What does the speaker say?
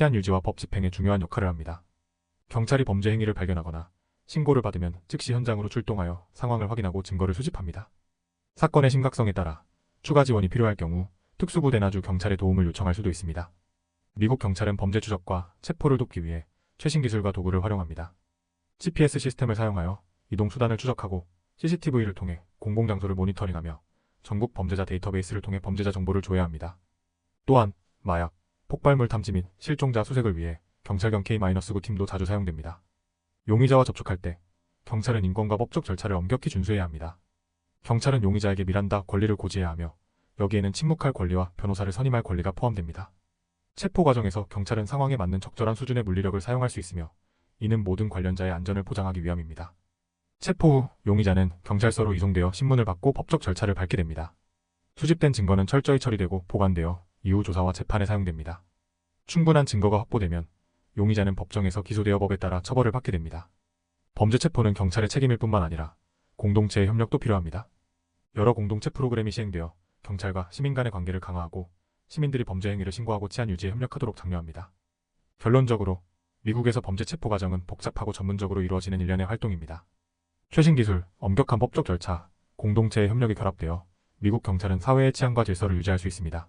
치안 유지와 법 집행에 중요한 역할을 합니다. 경찰이 범죄 행위를 발견하거나 신고를 받으면 즉시 현장으로 출동하여 상황을 확인하고 증거를 수집합니다. 사건의 심각성에 따라 추가 지원이 필요할 경우 특수부대나 주 경찰의 도움을 요청할 수도 있습니다. 미국 경찰은 범죄 추적과 체포를 돕기 위해 최신 기술과 도구를 활용합니다. GPS 시스템을 사용하여 이동 수단을 추적하고 CCTV를 통해 공공장소를 모니터링하며 전국 범죄자 데이터베이스를 통해 범죄자 정보를 조회합니다. 또한 마약, 폭발물 탐지 및 실종자 수색을 위해 경찰경 K-9 팀도 자주 사용됩니다. 용의자와 접촉할 때 경찰은 인권과 법적 절차를 엄격히 준수해야 합니다. 경찰은 용의자에게 밀한다 권리를 고지해야 하며 여기에는 침묵할 권리와 변호사를 선임할 권리가 포함됩니다. 체포 과정에서 경찰은 상황에 맞는 적절한 수준의 물리력을 사용할 수 있으며 이는 모든 관련자의 안전을 보장하기 위함입니다. 체포 후 용의자는 경찰서로 이송되어 신문을 받고 법적 절차를 밟게 됩니다. 수집된 증거는 철저히 처리되고 보관되어 이후 조사와 재판에 사용됩니다. 충분한 증거가 확보되면 용의자는 법정에서 기소되어 법에 따라 처벌을 받게 됩니다. 범죄 체포는 경찰의 책임일 뿐만 아니라 공동체의 협력도 필요합니다. 여러 공동체 프로그램이 시행되어 경찰과 시민 간의 관계를 강화하고 시민들이 범죄 행위를 신고하고 치안 유지에 협력하도록 장려합니다. 결론적으로 미국에서 범죄 체포 과정은 복잡하고 전문적으로 이루어지는 일련의 활동입니다. 최신 기술, 엄격한 법적 절차, 공동체의 협력이 결합되어 미국 경찰은 사회의 치안과 질서를 유지할 수 있습니다.